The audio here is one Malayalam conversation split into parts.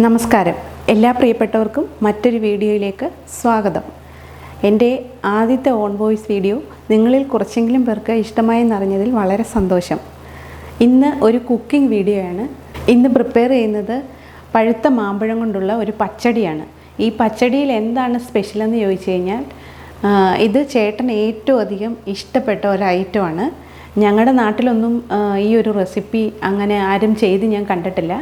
നമസ്കാരം. എല്ലാ പ്രിയപ്പെട്ടവർക്കും മറ്റൊരു വീഡിയോയിലേക്ക് സ്വാഗതം. എന്റെ ആദ്യത്തെ ഓൺ വോയിസ് വീഡിയോ നിങ്ങളിൽ കുറച്ചെങ്കിലും പേർക്ക് ഇഷ്ടമായെന്നറിഞ്ഞതിൽ വളരെ സന്തോഷം. ഇന്ന് ഒരു കുക്കിംഗ് വീഡിയോ ആണ് ഇന്ന് പ്രിപ്പയർ ചെയ്യുന്നത് പഴുത്ത മാമ്പഴം കൊണ്ടുള്ള ഒരു പച്ചടിയാണ്. ഈ പച്ചടിയിൽ എന്താണ് സ്പെഷ്യലെന്ന് ചോദിച്ചു കഴിഞ്ഞാൽ ഇത് ചേട്ടൻ ഏറ്റവും അധികം ഇഷ്ടപ്പെട്ട ഒരു ഐറ്റമാണ്. ഞങ്ങളുടെ നാട്ടിലൊന്നും ഈ ഒരു റെസിപ്പി അങ്ങനെ ആരും ചെയ്ത് ഞാൻ കണ്ടിട്ടില്ല.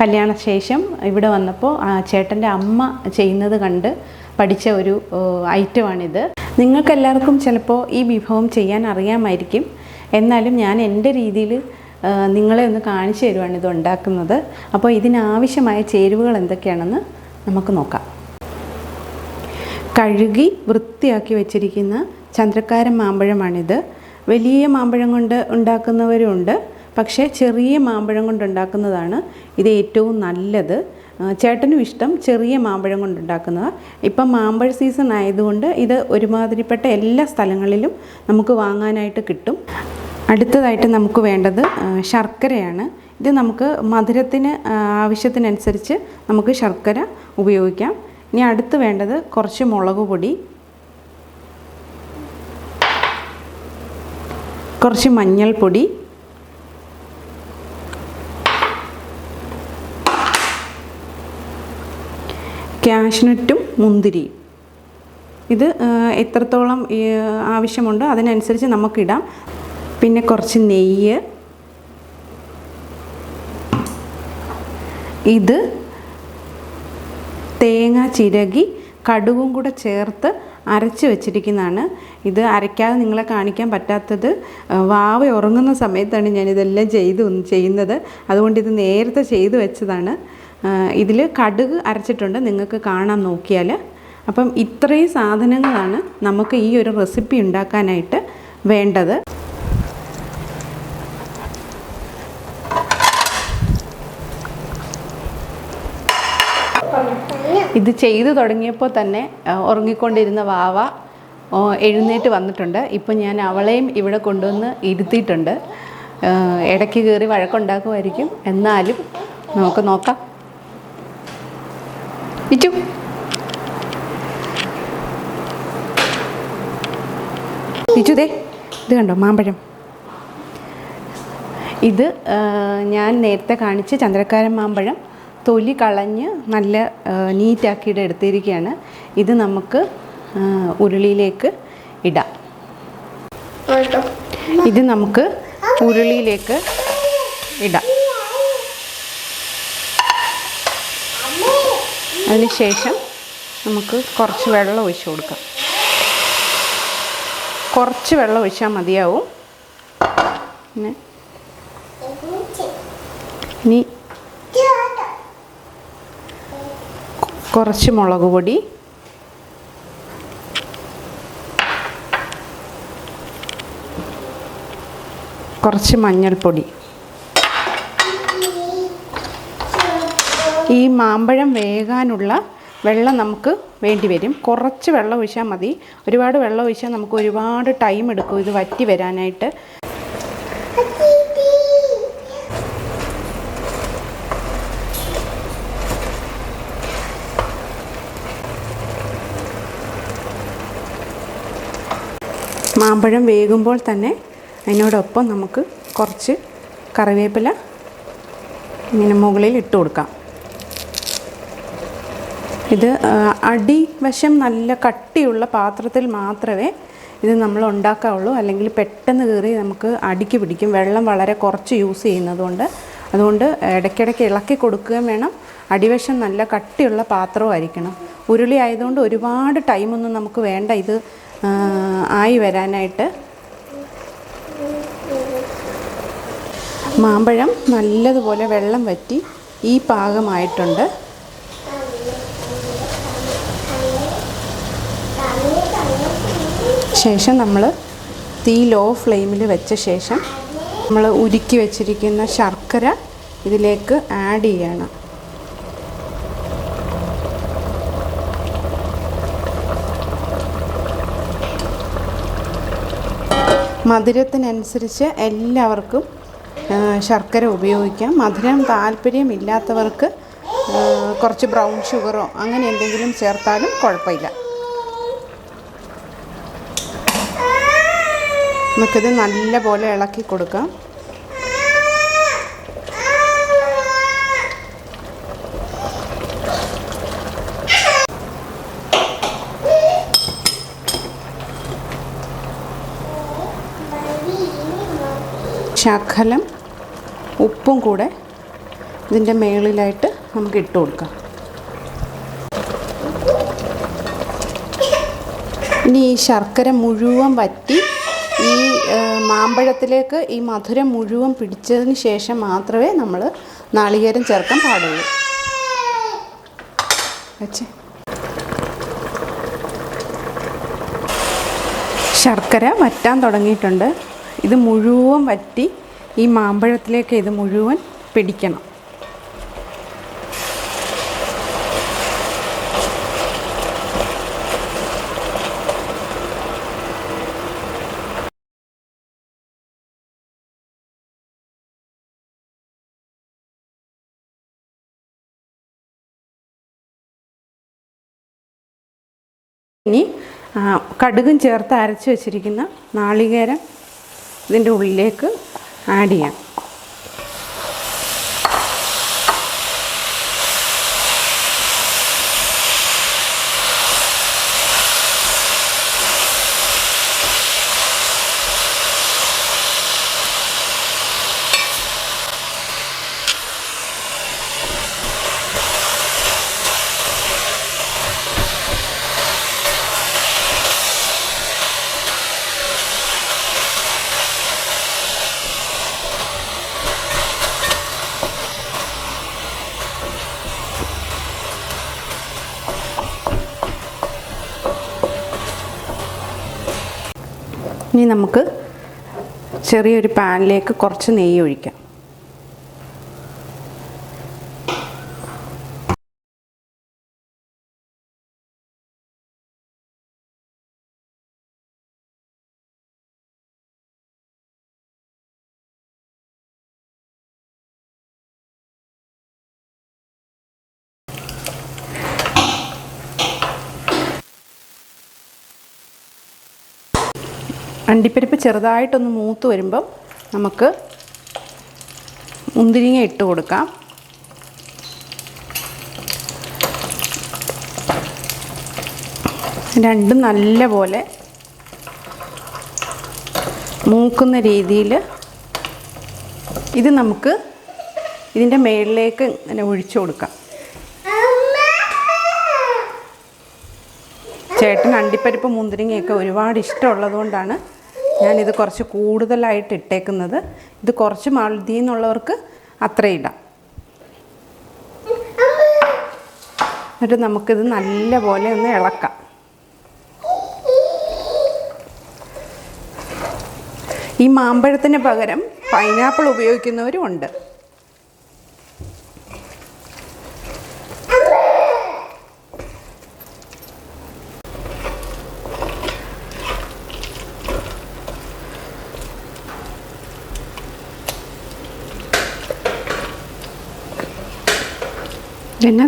കല്യാണശേഷം ഇവിടെ വന്നപ്പോൾ ചേട്ടന്റെ അമ്മ ചെയ്യുന്നത് കണ്ട് പഠിച്ച ഒരു ഐറ്റമാണിത്. നിങ്ങൾക്കെല്ലാവർക്കും ചിലപ്പോൾ ഈ വിഭവം ചെയ്യാൻ അറിയാമായിരിക്കും. എന്നാലും ഞാൻ എന്റെ രീതിയിൽ നിങ്ങളെ ഒന്ന് കാണിച്ചു തരുവാണ് ഇത് ഉണ്ടാക്കുന്നത്. അപ്പോൾ ഇതിനാവശ്യമായ ചേരുവകൾ എന്തൊക്കെയാണെന്ന് നമുക്ക് നോക്കാം. കഴുകി വൃത്തിയാക്കി വെച്ചിരിക്കുന്ന ചന്ദ്രക്കാരൻ മാമ്പഴമാണിത്. വലിയ മാമ്പഴം കൊണ്ട് ഉണ്ടാക്കുന്നവരുണ്ട്. പക്ഷേ ചെറിയ മാമ്പഴം കൊണ്ട് ഉണ്ടാക്കുന്നതാണ് ഇത് ഏറ്റവും നല്ലത്. ചേട്ടനും ഇഷ്ടം ചെറിയ മാമ്പഴം കൊണ്ട് ഉണ്ടാക്കുന്നതാണ് ഇപ്പം മാമ്പഴ സീസൺ ആയതുകൊണ്ട് ഇത് ഒരുമാതിരിപ്പെട്ട എല്ലാ സ്ഥലങ്ങളിലും നമുക്ക് വാങ്ങാനായിട്ട് കിട്ടും. അടുത്തതായിട്ട് നമുക്ക് വേണ്ടത് ശർക്കരയാണ്. ഇത് നമുക്ക് മധുരത്തിന് ആവശ്യത്തിനനുസരിച്ച് നമുക്ക് ശർക്കര ഉപയോഗിക്കാം. ഇനി അടുത്ത് വേണ്ടത് കുറച്ച് മുളക് പൊടി കുറച്ച് മഞ്ഞൾപ്പൊടി. കാഷ്നട്ടും മുന്തിരിയും. ഇത് എത്രത്തോളം ആവശ്യമുണ്ടോ അതിനനുസരിച്ച് നമുക്കിടാം. പിന്നെ കുറച്ച് നെയ്യ്. ഇത് തേങ്ങ ചിരകി കടുകും കൂടെ ചേർത്ത് അരച്ച് വെച്ചിരിക്കുന്നതാണ്. ഇത് അരയ്ക്കാതെ നിങ്ങളെ കാണിക്കാൻ പറ്റാത്തത് വാവ ഉറങ്ങുന്ന സമയത്താണ് ഞാനിതെല്ലാം ചെയ്തു ചെയ്യുന്നത്. അതുകൊണ്ട് ഇത് നേരത്തെ ചെയ്തു വെച്ചതാണ്. ഇതിൽ കടുക് അരച്ചിട്ടുണ്ട് നിങ്ങൾക്ക് കാണാൻ നോക്കിയാൽ. അപ്പം ഇത്രയും സാധനങ്ങളാണ് നമുക്ക് ഈ ഒരു റെസിപ്പി ഉണ്ടാക്കാനായിട്ട് വേണ്ടത്. ചെയ്തു തുടങ്ങിയപ്പോൾ തന്നെ ഉറങ്ങിക്കൊണ്ടിരുന്ന വാവ എഴുന്നേറ്റ് വന്നിട്ടുണ്ട്. ഇപ്പം ഞാൻ അവളെയും ഇവിടെ കൊണ്ടുവന്ന് ഇരുത്തിയിട്ടുണ്ട്. ഇടയ്ക്ക് കയറി വഴക്കുണ്ടാക്കുമായിരിക്കും. എന്നാലും നമുക്ക് നോക്കാം. ഇറ്റു ഇച്ചുതേ ഇത് കണ്ടോ മാമ്പഴം. ഇത് ഞാൻ നേരത്തെ കാണിച്ച ചന്ദ്രക്കാരൻ മാമ്പഴം. തൊലി കളഞ്ഞ് നല്ല നീറ്റാക്കിയിട്ട് എടുത്തിരിക്കുകയാണ്. ഇത് നമുക്ക് ഉരുളിയിലേക്ക് ഇടാം. ഇത് നമുക്ക് ഉരുളിയിലേക്ക് ഇടാം. അതിനുശേഷം നമുക്ക് കുറച്ച് വെള്ളം ഒഴിച്ചു കൊടുക്കാം. കുറച്ച് വെള്ളം ഒഴിച്ചാൽ മതിയാവും. പിന്നെ ഇനി കുറച്ച് മുളക് പൊടി. കുറച്ച് മഞ്ഞൾപ്പൊടി. ഈ മാമ്പഴം വേകാനുള്ള വെള്ളം നമുക്ക് വേണ്ടി വരും. കുറച്ച് വെള്ളം ഒഴിച്ചാൽ മതി. ഒരുപാട് വെള്ളം ഒഴിച്ചാൽ നമുക്ക് ഒരുപാട് ടൈം എടുക്കും ഇത് വറ്റി വരാനായിട്ട്. മാമ്പഴം വേകുമ്പോൾ തന്നെ അതിനോടൊപ്പം നമുക്ക് കുറച്ച് കറിവേപ്പില ഇങ്ങനെ മുകളിൽ ഇട്ട് കൊടുക്കാം. ഇത് അടിവശം നല്ല കട്ടിയുള്ള പാത്രത്തിൽ മാത്രമേ ഇത് നമ്മൾ ഉണ്ടാക്കാവുള്ളൂ. അല്ലെങ്കിൽ പെട്ടെന്ന് കയറി നമുക്ക് അടിക്ക് പിടിക്കും. വെള്ളം വളരെ കുറച്ച് യൂസ് ചെയ്യുന്നതുകൊണ്ട്. അതുകൊണ്ട് ഇടയ്ക്കിടയ്ക്ക് ഇളക്കി കൊടുക്കുകയും വേണം. അടിവശം നല്ല കട്ടിയുള്ള പാത്രമായിരിക്കണം ഉരുളി ആയതുകൊണ്ട് ഒരുപാട് ടൈമൊന്നും നമുക്ക് വേണ്ട. ഇത് ആയി വരാനായിട്ട് മാമ്പഴം നല്ലതുപോലെ വെള്ളം വറ്റി ഈ പാകമായിട്ടുണ്ട്. ശേഷം നമ്മൾ തീ ലോ ഫ്ലെയിമിൽ വെച്ച ശേഷം നമ്മൾ ഉരുക്കി വെച്ചിരിക്കുന്ന ശർക്കര ഇതിലേക്ക് ആഡ് ചെയ്യണം. മധുരത്തിനനുസരിച്ച് എല്ലാവർക്കും ശർക്കര ഉപയോഗിക്കാം. മധുരം താല്പര്യമില്ലാത്തവർക്ക് കുറച്ച് ബ്രൗൺ ഷുഗറോ അങ്ങനെ എന്തെങ്കിലും ചേർത്താലും കുഴപ്പമില്ല. നമുക്കിത് നല്ല പോലെ ഇളക്കി കൊടുക്കാം. ശകലം ഉപ്പും കൂടെ ഇതിന്റെ മേളിലായിട്ട് നമുക്ക് ഇട്ട് കൊടുക്കാം. ഇനി ഈ ശർക്കര മുഴുവൻ വറ്റി ഈ മാമ്പഴത്തിലേക്ക് ഈ മധുരം മുഴുവൻ പിടിച്ചതിന് ശേഷം മാത്രമേ നമ്മൾ നാളികേരം ചേർക്കാൻ പാടുള്ളൂ. ശർക്കര വറ്റാൻ തുടങ്ങിയിട്ടുണ്ട്. ഇത് മുഴുവൻ വറ്റി ഈ മാമ്പഴത്തിലേക്ക് ഇത് മുഴുവൻ പിടിക്കണം. ഇനി കടുകും ചേർത്ത് അരച്ച് വെച്ചിരിക്കുന്ന നാളികേരം ഇതിന്റെ ഉള്ളിലേക്ക് ആഡ് ചെയ്യാം. ഇനി നമുക്ക് ചെറിയൊരു പാനിലേക്ക് കുറച്ച് നെയ്യ് ഒഴിക്കാം അണ്ടിപ്പരിപ്പ് ചെറുതായിട്ടൊന്ന് മൂത്ത് വരുമ്പം നമുക്ക് മുന്തിരിങ്ങ ഇട്ട് കൊടുക്കാം. രണ്ടും നല്ല പോലെ മൂക്കുന്ന രീതിയിൽ ഇത് നമുക്ക് ഇതിന്റെ മേളിലേക്ക് ഇങ്ങനെ ഒഴിച്ചു കൊടുക്കാം. ചേട്ടൻ അണ്ടിപ്പരിപ്പ് മുന്തിരിങ്ങയൊക്കെ ഒരുപാട് ഇഷ്ടമുള്ളത് കൊണ്ടാണ് ഞാനിത് കുറച്ച് കൂടുതലായിട്ട് ഇട്ടേക്കുന്നത്. ഇത് കുറച്ച് മാൾതി എന്നുള്ളവർക്ക് അത്രയും ഇടാം എന്നിട്ട് നമുക്കിത് നല്ലപോലെ ഒന്ന് ഇളക്കാം. ഈ മാമ്പഴത്തിന് പകരം പൈനാപ്പിൾ ഉപയോഗിക്കുന്നവരും ഉണ്ട്. എന്നാ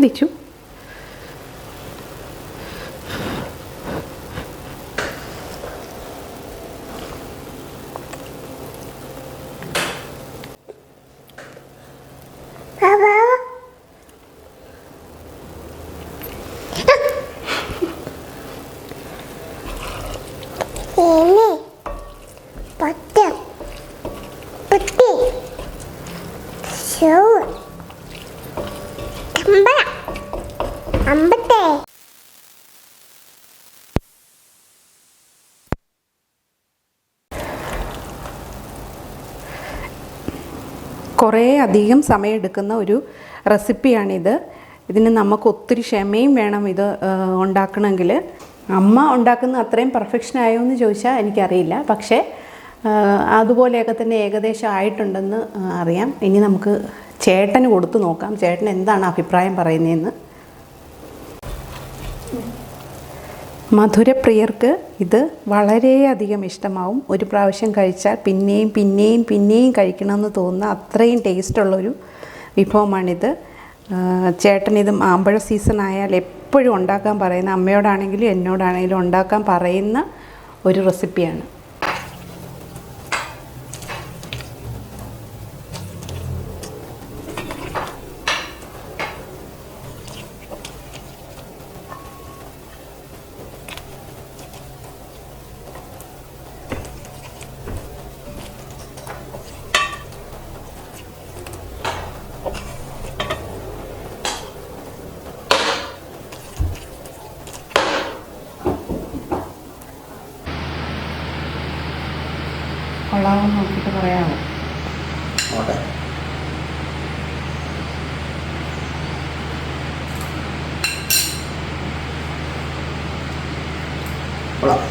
കുറേ അധികം സമയമെടുക്കുന്ന ഒരു റെസിപ്പിയാണിത്. ഇതിന് നമുക്ക് ഒത്തിരി ക്ഷമയും വേണം ഇത് ഉണ്ടാക്കണമെങ്കിൽ. അമ്മ ഉണ്ടാക്കുന്ന അത്രയും പെർഫെക്ഷൻ ആയോ എന്ന് ചോദിച്ചാൽ എനിക്കറിയില്ല. പക്ഷേ അതുപോലെയൊക്കെ തന്നെ ഏകദേശം ആയിട്ടുണ്ടെന്ന് അറിയാം. ഇനി നമുക്ക് ചേട്ടന് കൊടുത്തു നോക്കാം. ചേട്ടൻ എന്താണ് അഭിപ്രായം പറയുന്നതെന്ന്. മധുരപ്രിയർക്ക് ഇത് വളരെയധികം ഇഷ്ടമാവും. ഒരു പ്രാവശ്യം കഴിച്ചാൽ പിന്നെയും പിന്നെയും പിന്നെയും കഴിക്കണമെന്ന് തോന്നുന്ന അത്രയും ടേസ്റ്റുള്ളൊരു വിഭവമാണിത്. ചേട്ടനിത് മാമ്പഴ സീസൺ ആയാൽ എപ്പോഴും ഉണ്ടാക്കാൻ പറയുന്ന അമ്മയോടാണെങ്കിലും എന്നോടാണെങ്കിലും ഉണ്ടാക്കാൻ പറയുന്ന ഒരു റെസിപ്പിയാണ് കൊള്ളാമെന്ന് നോക്കിയിട്ട് പറയാമോ ഞാനുണ്ടാക്കിയ കൊള്ളാം.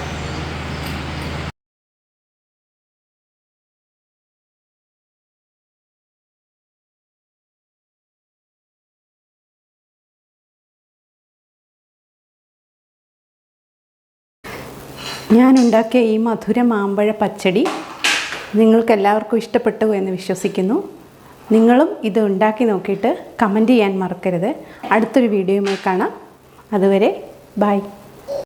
ഈ മധുര മാമ്പഴ പച്ചടി നിങ്ങൾക്ക് എല്ലാവർക്കും ഇഷ്ടപ്പെട്ടു എന്ന് വിശ്വസിക്കുന്നു. നിങ്ങളും ഇത് ഉണ്ടാക്കി നോക്കിയിട്ട് കമന്റ് ചെയ്യാൻ മറക്കരുത്. അടുത്തൊരു വീഡിയോയുമായി കാണാം. അതുവരെ ബൈ.